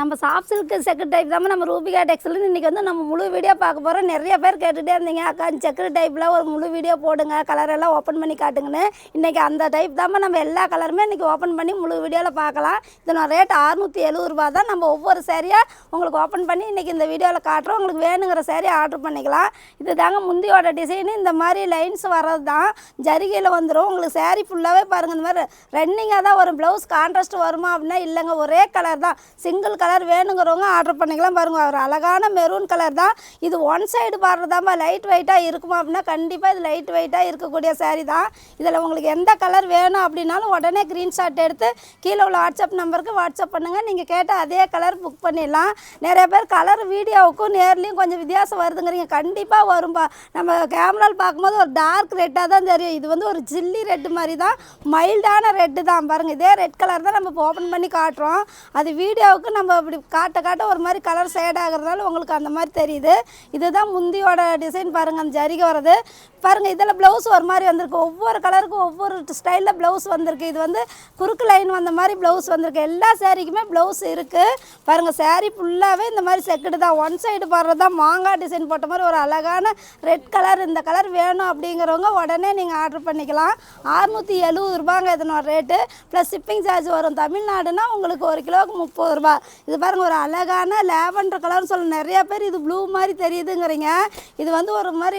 நம்ம soft silk செக்கு type தான். நம்ம ரூபிகா டெக்ஸ்டைல் இன்றைக்கி வந்து நம்ம முழு வீடியோ பார்க்க போகிறோம் நிறைய பேர் கேட்டுகிட்டே இருந்தீங்க. அக்கா செக்கு டைப்பில் ஒரு முழு வீடியோ போடுங்க. கலர் எல்லாம் ஓப்பன் பண்ணி காட்டுங்கன்னு. இன்றைக்கி அந்த டைப் தான். நம்ம எல்லா கலருமே இன்றைக்கி ஓப்பன் பண்ணி முழு வீடியோவில் பார்க்கலாம். இதனோட ரேட் அறுநூற்றி எழுபது ரூபா தான். நம்ம ஒவ்வொரு சேரீயாக உங்களுக்கு ஓப்பன் பண்ணி இன்றைக்கி இந்த வீடியோவில் காட்டுறோம். உங்களுக்கு வேணுங்கிற சேரீ ஆர்டர் பண்ணிக்கலாம். இது தாங்க முந்தியோட டிசைனு இந்த மாதிரி லைன்ஸ் வர்றது தான். ஜரிகையில் வந்துடும் உங்களுக்கு சேரீ ஃபுல்லாகவே பாருங்கள் இந்த மாதிரி ரன்னிங்காக தான் வரும். ப்ளவுஸ் கான்ட்ராஸ்ட் வருமா அப்படின்னா இல்லைங்க. ஒரே கலர் தான். சிங்கிள் கலர் கலர் வேணுங்கிறவங்க ஆர்டர் பண்ணிக்கலாம் பாருங்கள் ஒரு அழகான மெரூன் கலர் தான். இது ஒன் சைடு பாடுறதாம்மா லைட் வெயிட்டாக இருக்குமா அப்படின்னா கண்டிப்பாக இது லைட் வெயிட்டாக இருக்கக்கூடிய சாரீ தான். இதில் உங்களுக்கு எந்த கலர் வேணும் அப்படின்னாலும் உடனே க்ரீன்ஷாட் எடுத்து கீழே உள்ள வாட்ஸ்அப் நம்பருக்கு வாட்ஸ்அப் பண்ணுங்கள் நீங்கள் கேட்ட அதே கலர் புக் பண்ணிடலாம். நிறைய பேர் கலர் வீடியோவுக்கும் நேர்லேயும் கொஞ்சம் வித்தியாசம் வருதுங்கிறீங்க. கண்டிப்பாக வரும்பா. நம்ம கேமராவில் பார்க்கும்போது ஒரு டார்க் ரெட்டாக தான் தெரியும். இது வந்து ஒரு ஜில்லி ரெட்டு மாதிரி தான். மைல்டான ரெட்டு தான். பாருங்கள் இதே ரெட் கலர் தான் நம்ம இப்போ ஓப்பன் பண்ணி காட்டுறோம். அது வீடியோவுக்கு நம்ம இப்படி காட்ட காட்ட ஒரு மாதிரி கலர் ஷேட் ஆகுறதுனால உங்களுக்கு அந்த மாதிரி தெரியுது. இதுதான் முந்தியோட டிசைன் பாருங்கள் அந்த ஜரிகை வர்றது. பாருங்கள் இதில் ப்ளவுஸ் ஒரு மாதிரி வந்திருக்கு. ஒவ்வொரு கலருக்கும் ஒவ்வொரு ஸ்டைலில் ப்ளவுஸ் வந்திருக்கு. இது வந்து குறுக்கு லைன் வந்த மாதிரி ப்ளவுஸ் வந்திருக்கு. எல்லா சேரீக்குமே ப்ளவுஸ் இருக்குது பாருங்கள் சேரீ ஃபுல்லாகவே இந்த மாதிரி செக்குடு தான். ஒன் சைடு போடுறது தான் மாங்காய் டிசைன் போட்ட மாதிரி ஒரு அழகான ரெட் கலர் இந்த கலர் வேணும் அப்படிங்கிறவங்க உடனே நீங்கள் ஆர்டர் பண்ணிக்கலாம். அறுநூற்றி எழுபது ரூபாங்க இதனோட ரேட்டு ப்ளஸ் ஷிப்பிங் சார்ஜ் வரும். தமிழ்நாடுனா உங்களுக்கு ஒரு கிலோவுக்கு முப்பது ரூபா. இது பாருங்கள் ஒரு அழகான லேவண்டர் கலர்னு சொல்ல நிறைய பேர் இது ப்ளூ மாதிரி தெரியுதுங்கிறீங்க. இது வந்து ஒரு மாதிரி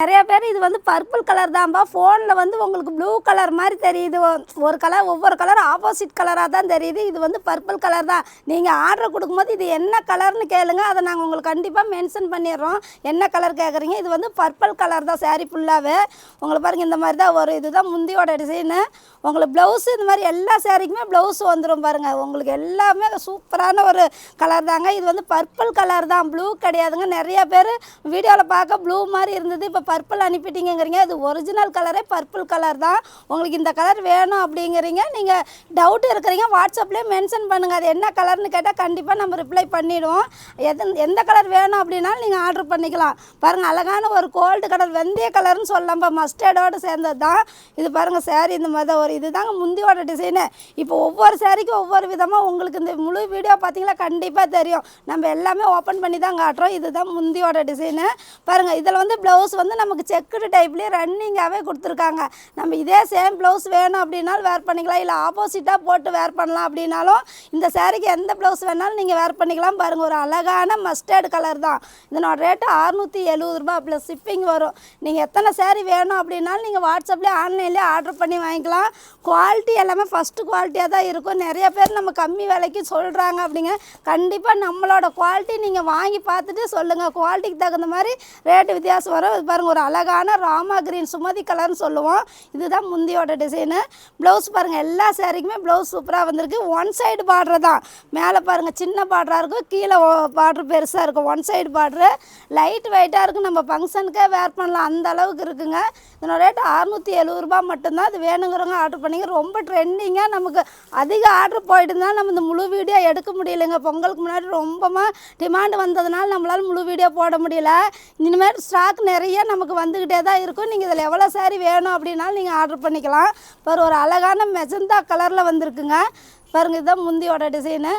நிறைய பேர் இது வந்து பர்பிள் கலர் தான்ப்பா ஃபோனில் வந்து உங்களுக்கு ப்ளூ கலர் மாதிரி தெரியுது. ஒரு கலர் ஒவ்வொரு கலர் ஆப்போசிட் கலராக தான் தெரியுது. இது வந்து பர்பிள் கலர் தான். நீங்கள் ஆர்டர் கொடுக்கும்போது இது என்ன கலர்னு கேளுங்க. அதை நாங்கள் உங்களுக்கு கண்டிப்பாக மென்ஷன் பண்ணிடுறோம். என்ன கலர் கேட்குறீங்க இது வந்து பர்பிள் கலர் தான் சேரீ ஃபுல்லாகவே உங்களை பாருங்கள் இந்த மாதிரி தான் ஒரு இதுதான். முந்தியோட டிசைனு உங்களுக்கு ப்ளவுஸு இந்த மாதிரி எல்லா சேரீக்குமே ப்ளவுஸ் வந்துடும் பாருங்கள் உங்களுக்கு எல்லாமே சூப்பரான ஒரு கலர் தாங்க. இது வந்து பர்பிள் கலர் தான். ப்ளூ கிடையாதுங்க. நிறைய பேர் வீடியோவில் பார்க்க ப்ளூ மாதிரி இருந்தது. இப்போ பர்பிள் அனுப்பிட்டீங்கங்கிறீங்க. இது ஒரிஜினல் கலரே பர்பிள் கலர் தான். உங்களுக்கு இந்த கலர் வேணும் அப்படிங்கிறீங்க. நீங்கள் டவுட் இருக்கிறீங்க வாட்ஸ்அப்லேயே மென்ஷன் பண்ணுங்கள் அது என்ன கலர்னு கேட்டால் கண்டிப்பாக நம்ம ரிப்ளை பண்ணிவிடுவோம் எது எந்த கலர் வேணும் அப்படின்னாலும் நீங்கள் ஆர்டர் பண்ணிக்கலாம். பாருங்கள் அழகான ஒரு கோல்டு கலர் வெந்தய கலர்னு சொல்லலாம். இப்போ மஸ்டர்டோடு சேர்ந்தது தான். இது பாருங்கள் சேரீ இந்த மாதிரி தான் ஒரு இதுதாங்க முந்தியோட டிசைனு இப்போ ஒவ்வொரு சாரிக்கும் ஒவ்வொரு விதமாக உங்களுக்கு இந்த முழு வீடியோ பார்த்தீங்களா கண்டிப்பாக தெரியும். நம்ம எல்லாமே ஓப்பன் பண்ணி தான் காட்டுறோம். இதுதான் முந்தியோட டிசைனு பாருங்கள் இதில் வந்து ப்ளவுஸ் வந்து நமக்கு செக்குடு டைப்லேயே ரன்னிங்காகவே கொடுத்துருக்காங்க. நம்ம இதே சேம் ப்ளவுஸ் வேணும் அப்படின்னாலும் வேர் பண்ணிக்கலாம். இல்லை ஆப்போசிட்டாக போட்டு வேர் பண்ணலாம் அப்படின்னாலும் இந்த சேரீக்கு எந்த ப்ளவுஸ் வேணாலும் நீங்கள் வேர் பண்ணிக்கலாம். பாருங்கள் ஒரு அழகான மஸ்டர்டு கலர் தான். இதனோட ரேட்டு அறுநூற்றி எழுபது ரூபாய் ப்ளஸ் ஷிப்பிங் வரும். நீங்கள் எத்தனை சேரீ வேணும் அப்படின்னாலும் நீங்கள் வாட்ஸ்அப்லேயே ஆன்லைன்லேயே ஆர்டர் பண்ணி வாங்கிக்கலாம். குவாலிட்டி எல்லாமே ஃபஸ்ட்டு குவாலிட்டியாக தான் இருக்கும். நிறைய பேர் நம்ம கம்மி விலைக்கு சொல்கிறாங்க அப்படிங்க. கண்டிப்பாக நம்மளோட குவாலிட்டி நீங்கள் வாங்கி பார்த்துட்டு சொல்லுங்கள் குவாலிட்டிக்கு தகுந்த மாதிரி ரேட்டு வித்தியாசம் வரும். பாருங்கள் ஒரு அழகான ராமா கிரீன் சுமதி கலர்னு சொல்லுவோம். இதுதான் முந்தியோட டிசைனு ப்ளவுஸ் பாருங்கள் எல்லா சேரீக்குமே ப்ளவுஸ் சூப்பராக வந்திருக்கு. ஒன் சைடு பார்டர் தான். மேலே பாருங்கள் சின்ன பார்டராக இருக்கும். கீழே பார்ட்ரு பெருசாக இருக்கும். ஒன் சைடு பார்ட்ரு லைட் வெயிட்டாக இருக்கும். நம்ம ஃபங்க்ஷனுக்கே வேர் பண்ணலாம். அந்த அளவுக்கு இருக்குங்க. இதனோட ரேட் அறுநூற்றி எழுபதுரூபா மட்டும்தான். அது வேணுங்கிறவங்க ஆர்டர் பண்ணிங்க. ரொம்ப ட்ரெண்டிங்காக நமக்கு அதிக ஆர்டர் போயிட்டு இருந்தால் நம்ம இந்த முழு வீடியோ எடுக்க முடியலைங்க. பொங்கலுக்கு முன்னாடி ரொம்பமாக டிமாண்ட் வந்ததுனால நம்மளால் முழு வீடியோ போட முடியல. இனிமேல் ஸ்டாக் நிறைய நமக்கு வந்துக்கிட்டே தான் இருக்கும். நீங்கள் இதில் எவ்வளோ saree வேணும் அப்படின்னாலும் நீங்கள் ஆர்டர் பண்ணிக்கலாம். பாரு ஒரு அழகான மெஜந்தா கலரில் வந்திருக்குங்க. பாருங்கள் இதுதான் முந்தியோட டிசைனு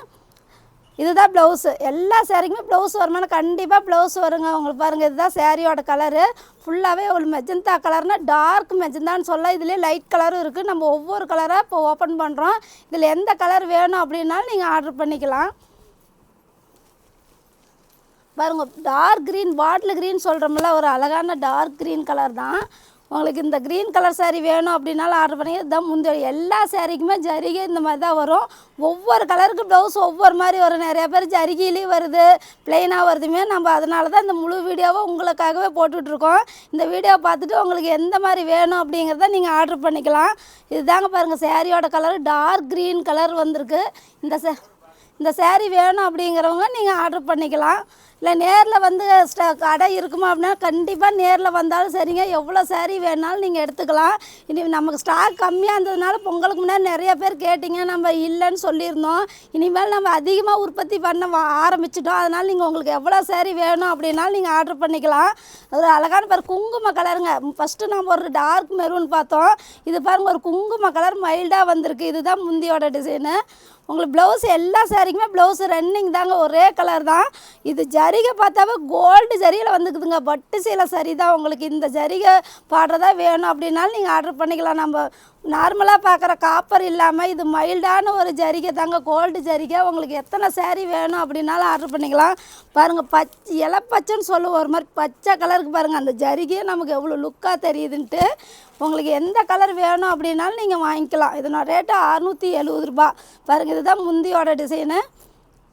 இதுதான் ப்ளவுஸு எல்லா சேரீக்குமே ப்ளவுஸ் வருமானா கண்டிப்பாக ப்ளவுஸ் வருங்க. உங்களுக்கு பாருங்கள் இதுதான் சேரீயோட கலரு ஃபுல்லாகவே உங்களுக்கு மெஜந்தா கலர்னால் டார்க் மெஜந்தான்னு சொல்ல இதுலேயே லைட் கலரும் இருக்குது நம்ம ஒவ்வொரு கலராக இப்போ ஓப்பன் பண்ணுறோம் இதில் எந்த கலர் வேணும் அப்படின்னாலும் நீங்கள் ஆர்டர் பண்ணிக்கலாம். பாருங்க டார்க் க்ரீன் பாட்டில் க்ரீன் சொல்கிறோம்ல ஒரு அழகான டார்க் க்ரீன் கலர் தான். உங்களுக்கு இந்த க்ரீன் கலர் சேரீ வேணும் அப்படின்னாலும் ஆர்டர் பண்ணி இதுதான் முந்தைய எல்லா சாரீக்குமே ஜரிகை இந்த மாதிரி தான் வரும். ஒவ்வொரு கலருக்கு ப்ளவுஸ் ஒவ்வொரு மாதிரி வரும். நிறைய பேர் ஜரிகையிலையும் வருது ப்ளைனாக வருதுமே நம்ம அதனால தான் இந்த முழு வீடியோவை உங்களுக்காகவே போட்டுட்ருக்கோம். இந்த வீடியோ பார்த்துட்டு உங்களுக்கு எந்த மாதிரி வேணும் அப்படிங்கிறத நீங்கள் ஆர்டர் பண்ணிக்கலாம். இதுதாங்க பாருங்கள் சேரீயோட கலர் டார்க் க்ரீன் கலர் வந்திருக்கு. இந்த சே இந்த சேரீ வேணும் அப்படிங்கிறவங்க நீங்கள் ஆர்டர் பண்ணிக்கலாம். இல்லை நேரில் வந்து ஸ்ட கடை இருக்குமா அப்படின்னா கண்டிப்பாக நேரில் வந்தாலும் சரிங்க. எவ்வளோ சேரீ வேணாலும் நீங்கள் எடுத்துக்கலாம். இனி நமக்கு ஸ்டாக் கம்மியாக இருந்ததுனால பொங்கலுக்கு முன்னாடி நிறைய பேர் கேட்டிங்க. நம்ம இல்லைன்னு சொல்லியிருந்தோம். இனிமேல் நம்ம அதிகமாக உற்பத்தி பண்ண வா- ஆரம்பிச்சிட்டோம். அதனால் நீங்கள் உங்களுக்கு எவ்வளோ சேரீ வேணும் அப்படின்னாலும் நீங்கள் ஆர்டர் பண்ணிக்கலாம். ஒரு அழகான பாரு குங்கும கலருங்க. ஃபஸ்ட்டு நம்ம ஒரு டார்க் மெரூன் பார்த்தோம். இது பாருங்கள் ஒரு குங்கும கலர் மைல்டாக வந்திருக்கு. இதுதான் முந்தியோட டிசைனு உங்களுக்கு ப்ளவுஸ் எல்லா சாரிக்குமே ப்ளவுஸ் ரன்னிங் தாங்க. ஒரே கலர் தான். இது ஜரிகை பார்த்தாவே கோல்டு ஜரிகையில் வந்துக்குதுங்க. பட்டு சீலை சரி தான் உங்களுக்கு? இந்த ஜரிகை பாடுறதா வேணும் அப்படின்னாலும் நீங்கள் ஆர்டர் பண்ணிக்கலாம். நம்ம நார்மலாக பார்க்குற காப்பர் இல்லாமல் இது மைல்டான ஒரு ஜரிகை தாங்க கோல்டு ஜரிகை உங்களுக்கு எத்தனை சேரீ வேணும் அப்படின்னாலும் ஆர்டர் பண்ணிக்கலாம். பாருங்கள் பச்சை இலை பச்சைன்னு சொல்லுவோம். ஒரு மாதிரி பச்சை கலருக்கு பாருங்கள் அந்த ஜரிகையே நமக்கு எவ்வளோ லுக்காக தெரியுதுன்ட்டு உங்களுக்கு எந்த கலர் வேணும் அப்படின்னாலும் நீங்கள் வாங்கிக்கலாம். இதனோட ரேட்டு அறுநூற்றி எழுபது ரூபா பாருங்கள் இதுதான் முந்தியோட டிசைனு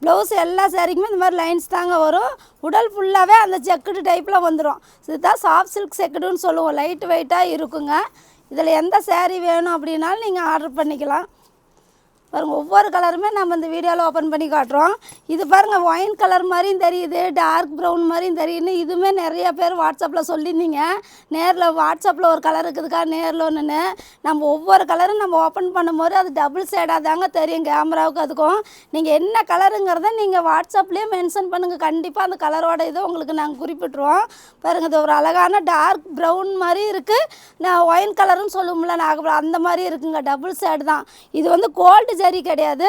ப்ளவுஸ் எல்லா சேரீக்குமே இந்த மாதிரி லைன்ஸ் தாங்க வரும். உடல் ஃபுல்லாகவே அந்த செக்குடு டைப்பில் வந்துடும் இதுதான் சாஃப்ட் சில்க் செக்குடுன்னு சொல்லுவோம். லைட் வெயிட்டாக இருக்குங்க. இதில் எந்த சேரீ வேணும் அப்படின்னாலும் நீங்கள் ஆர்டர் பண்ணிக்கலாம். பாருங்கள் ஒவ்வொரு கலருமே நம்ம இந்த வீடியோவில் ஓப்பன் பண்ணி காட்டுறோம். இது பாருங்கள் ஒயின் கலர் மாதிரியும் தெரியுது டார்க் ப்ரௌன் மாதிரியும் தெரியுதுன்னு இதுவுமே நிறைய பேர் வாட்ஸ்அப்பில் சொல்லியிருந்தீங்க. நேரில் வாட்ஸ்அப்பில் ஒரு கலர் இருக்குதுக்கா நேரில் ஒன்றுன்னு நம்ம ஒவ்வொரு கலரும் நம்ம ஓப்பன் பண்ணும்போது அது டபுள் சைடாக தாங்க தெரியும் கேமராவுக்கு அதுக்கும். நீங்கள் என்ன கலருங்கிறத நீங்கள் வாட்ஸ்அப்லேயே மென்ஷன் பண்ணுங்கள் கண்டிப்பாக அந்த கலரோட இதை உங்களுக்கு நாங்கள் குறிப்பிட்ருவோம் பாருங்கள் இது ஒரு அழகான டார்க் ப்ரௌன் மாதிரி இருக்குது நான் ஒயின் கலருன்னு சொல்லுவோம்ல நாகப்பழம் அந்த மாதிரி இருக்குங்க டபுள் சைடு தான். இது வந்து கோல்டு ஜரி கிடையாது.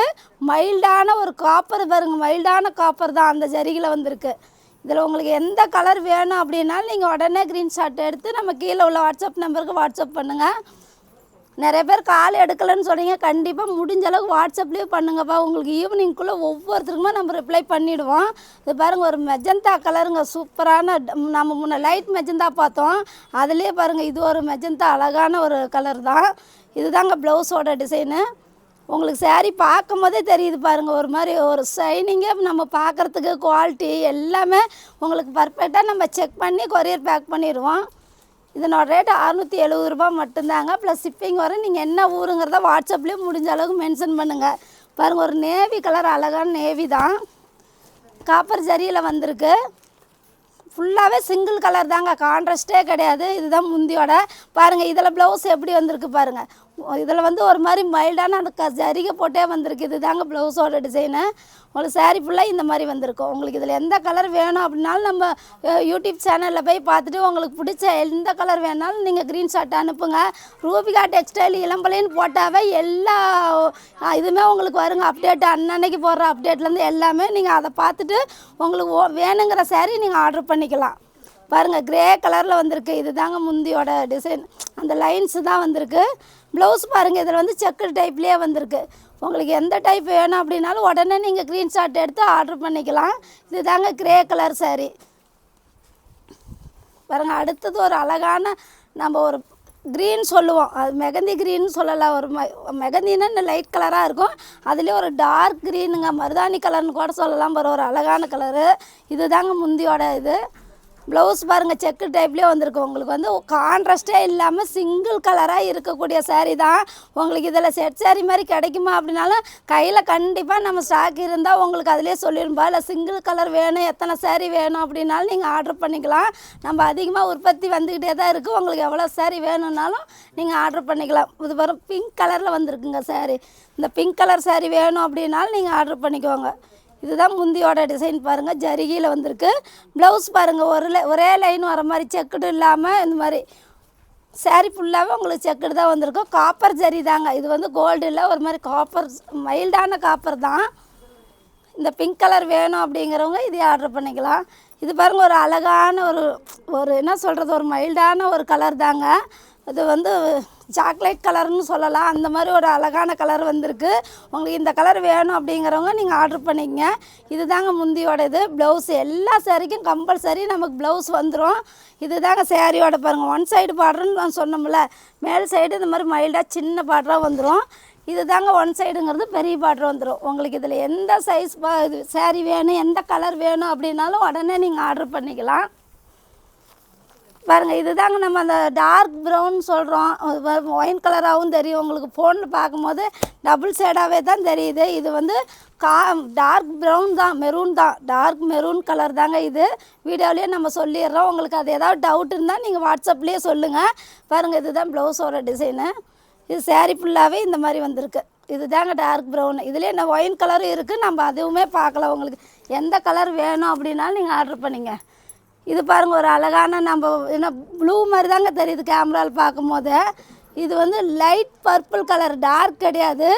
மைல்டான ஒரு காப்பர் பாருங்க மைல்டான காப்பர் தான் அந்த ஜரிகில் வந்திருக்கு. இதில் உங்களுக்கு எந்த கலர் வேணும் அப்படின்னாலும் நீங்கள் உடனே க்ரீன்ஷாட் எடுத்து நம்ம கீழே உள்ள வாட்ஸ்அப் நம்பருக்கு வாட்ஸ்அப் பண்ணுங்கள் நிறைய பேர் கால் எடுக்கலைன்னு சொன்னீங்க கண்டிப்பாக முடிஞ்ச அளவுக்கு வாட்ஸ்அப்லேயே பண்ணுங்கப்பா. உங்களுக்கு ஈவினிங்குள்ளே ஒவ்வொருத்தருக்குமே நம்ம ரிப்ளை பண்ணிவிடுவோம் இது பாருங்கள் ஒரு மெஜந்தா கலருங்க சூப்பரான நம்ம முன்னே லைட் மெஜந்தா பார்த்தோம். அதுலேயே பாருங்கள் இது ஒரு மெஜந்தா அழகான ஒரு கலர் தான். இதுதாங்க ப்ளவுஸோட டிசைனு உங்களுக்கு சேரீ பார்க்கும் போதே தெரியுது பாருங்கள் ஒரு மாதிரி ஒரு ஷைனிங்கே நம்ம பார்க்குறதுக்கு குவாலிட்டி எல்லாமே உங்களுக்கு பர்ஃபெக்டாக நம்ம செக் பண்ணி கொரியர் பேக் பண்ணிடுவோம். இதனோட ரேட் அறுநூற்றி எழுபது ரூபாய் மட்டும்தாங்க. ப்ளஸ் ஷிப்பிங் வரும். நீங்கள் என்ன ஊருங்கிறத வாட்ஸ்அப்லேயும் முடிஞ்ச அளவுக்கு மென்ஷன் பண்ணுங்கள் பாருங்கள் ஒரு நேவி கலர் அழகான நேவி தான். காப்பர் ஜரியில் வந்திருக்கு. ஃபுல்லாகவே சிங்கிள் கலர் தாங்க. கான்ட்ராஸ்டே கிடையாது. இதுதான் முந்தியோட. பாருங்கள் இதில் ப்ளவுஸ் எப்படி வந்திருக்கு பாருங்கள் இதில் வந்து ஒரு மாதிரி மைல்டான அந்த க ஜரிகை போட்டே வந்திருக்கு. இது தாங்க ப்ளவுஸோட டிசைனு உங்களுக்கு சாரீ ஃபுல்லாக இந்த மாதிரி வந்திருக்கும். உங்களுக்கு இதில் எந்த கலர் வேணும் அப்படின்னாலும் நம்ம யூடியூப் சேனலில் போய் பார்த்துட்டு உங்களுக்கு பிடிச்ச எந்த கலர் வேணாலும் நீங்கள் க்ரீன்ஷாட் அனுப்புங்க. ரூபிகா டெக்ஸ்டைல் இளம்பலைன்னு போட்டாவே எல்லா இதுவுமே உங்களுக்கு வருங்க. அப்டேட் அன்னன்னைக்கு போடுற அப்டேட்லேருந்து எல்லாமே நீங்கள் அதை பார்த்துட்டு உங்களுக்கு ஓ- வேணுங்கிற சாரீ நீங்கள் ஆர்டர் பண்ணிக்கலாம். பாருங்கள் க்ரே கலரில் வந்திருக்கு. இது தாங்க முந்தியோட டிசைன் அந்த லைன்ஸு தான் வந்திருக்கு. ப்ளவுஸ் பாருங்கள் இதில் வந்து செக்கு டைப்லேயே வந்திருக்கு. உங்களுக்கு எந்த டைப் வேணும் அப்படின்னாலும் உடனே நீங்கள் க்ரீன்ஷாட் எடுத்து ஆர்டர் பண்ணிக்கலாம். இது தாங்க க்ரே கலர் saree. பாருங்கள் அடுத்தது ஒரு அழகான நம்ம ஒரு க்ரீன் சொல்லுவோம். அது மெகந்தி க்ரீன் சொல்லலாம். ஒரு ம மெகந்தின்னா லைட் கலராக இருக்கும். அதுலேயே ஒரு டார்க் க்ரீனுங்க மருதாணி கலர்னு கூட சொல்லலாம். பாரு ஒரு அழகான கலரு இது தாங்க முந்தியோட இது. ப்ளவுஸ் பாருங்கள் செக்கு டைப்லேயே வந்திருக்கு. உங்களுக்கு வந்து கான்ட்ராஸ்ட்டே இல்லாமல் சிங்கிள் கலராக இருக்கக்கூடிய சேரீ தான். உங்களுக்கு இதில் செட் சேரீ மாதிரி கிடைக்குமா அப்படின்னாலும் கையில் கண்டிப்பாக நம்ம ஸ்டாக் இருந்தால் உங்களுக்கு அதிலே சொல்லிடும்பா இல்லை சிங்கிள் கலர் வேணும் எத்தனை சேரீ வேணும் அப்படின்னாலும் நீங்கள் ஆர்டர் பண்ணிக்கலாம். நம்ம அதிகமாக உற்பத்தி வந்துக்கிட்டே தான் இருக்குது உங்களுக்கு எவ்வளோ சேரீ வேணும்னாலும் நீங்கள் ஆர்டர் பண்ணிக்கலாம். இது வரும் பிங்க் கலரில் வந்திருக்குங்க சேரீ இந்த பிங்க் கலர் சேரீ வேணும் அப்படின்னாலும் நீங்கள் ஆர்டர் பண்ணிக்கோங்க. இதுதான் முந்தியோட டிசைன் பாருங்கள் ஜரிகையில் வந்திருக்கு. ப்ளவுஸ் பாருங்கள் ஒரு ஒரே லைன் வர மாதிரி செக்குடு இல்லாமல் இந்த மாதிரி. saree ஃபுல்லாகவே உங்களுக்கு செக்குடு தான் வந்திருக்கும். காப்பர் ஜரி தாங்க. இது வந்து கோல்டு இல்லை ஒரு மாதிரி காப்பர் மைல்டான காப்பர் தான். இந்த பிங்க் கலர் வேணும் அப்படிங்கிறவங்க இதே ஆர்டர் பண்ணிக்கலாம். இது பாருங்கள் ஒரு அழகான ஒரு ஒரு என்ன சொல்கிறது ஒரு மைல்டான ஒரு கலர் தாங்க. இது வந்து சாக்லேட் கலர்னு சொல்லலாம். அந்த மாதிரி ஒரு அழகான கலர் வந்திருக்கு. உங்களுக்கு இந்த கலர் வேணும் அப்படிங்கிறவங்க நீங்கள் ஆர்டர் பண்ணிக்கங்க. இது தாங்க முந்தியோட இது ப்ளவுஸ் எல்லா சேரீக்கும் கம்பல்சரி நமக்கு ப்ளவுஸ் வந்துடும் இது தாங்க சேரீயோட பாருங்கள் ஒன் சைடு பார்டர்னு நான் சொன்னோம்ல. மேல் சைடு இந்த மாதிரி மைல்டாக சின்ன பார்டராக வந்துடும் இது தாங்க ஒன் சைடுங்கிறது பெரிய பார்டர் வந்துடும் உங்களுக்கு இதில் எந்த சைஸ் பா இது சேரீ வேணும் எந்த கலர் வேணும் அப்படின்னாலும் உடனே நீங்கள் ஆர்டர் பண்ணிக்கலாம். பாருங்கள் இது தாங்க நம்ம அந்த டார்க் ப்ரௌன் சொல்கிறோம் ஒயின் கலராகவும் தெரியும். உங்களுக்கு ஃபோனில் பார்க்கும்போது டபுள் ஷேடாகவே தான் தெரியுது. இது வந்து கா டார்க் ப்ரௌன் தான் மெரூன் தான். டார்க் மெரூன் கலர் தாங்க இது. வீடியோலேயே நம்ம சொல்லிடுறோம். உங்களுக்கு அது ஏதாவது டவுட் இருந்தால் நீங்கள் வாட்ஸ்அப்லேயே சொல்லுங்கள் பாருங்கள் இதுதான் ப்ளவுஸோட டிசைனு இது சேரீ ஃபுல்லாகவே இந்த மாதிரி வந்திருக்கு. இது தாங்க டார்க் ப்ரௌன் இதுலேயே என்ன ஒயின் கலரும் இருக்குது நம்ம அதுவுமே பார்க்கலாம் உங்களுக்கு. எந்த கலர் வேணும் அப்படின்னாலும் நீங்கள் ஆர்டர் பண்ணிங்க. இது பாருங்கள் ஒரு அழகான நம்ம என்ன ப்ளூ மாதிரி தாங்க தெரியுது கேமராவில் பார்க்கும்போது. இது வந்து லைட் பர்பிள் கலர் டார்க் கிடையாது.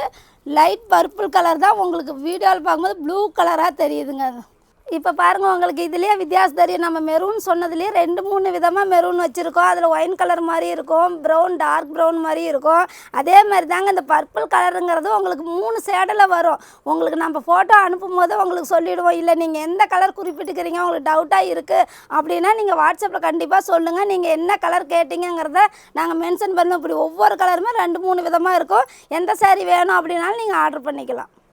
லைட் பர்பிள் கலர் தான் உங்களுக்கு வீடியோவில் பார்க்கும்போது ப்ளூ கலராக தெரியுதுங்க. அது இப்போ பாருங்கள் உங்களுக்கு இதுலேயே வித்தியாசம் தெரியும். நம்ம மெரூன் சொன்னதுலேயே ரெண்டு மூணு விதமாக மெரூன் வச்சுருக்கோம். அதில் ஒயின் கலர் மாதிரி இருக்கும் ப்ரௌன் டார்க் ப்ரௌன் மாதிரி இருக்கும். அதே மாதிரி தாங்க இந்த பர்பிள் கலருங்கிறது உங்களுக்கு மூணு சேடில் வரும். உங்களுக்கு நம்ம ஃபோட்டோ அனுப்பும் போது உங்களுக்கு சொல்லிவிடுவோம் இல்லை நீங்கள் எந்த கலர் குறிப்பிட்டுக்கிறீங்க? உங்களுக்கு டவுட்டாக இருக்குது அப்படின்னா நீங்கள் வாட்ஸ்அப்பில் கண்டிப்பாக சொல்லுங்கள் நீங்கள் என்ன கலர் கேட்டிங்கங்கிறத நாங்கள் மென்ஷன் பண்ணுவோம். இப்படி ஒவ்வொரு கலருமே ரெண்டு மூணு விதமாக இருக்கும். எந்த சேரீ வேணும் அப்படின்னாலும் நீங்கள் ஆர்டர் பண்ணிக்கலாம்.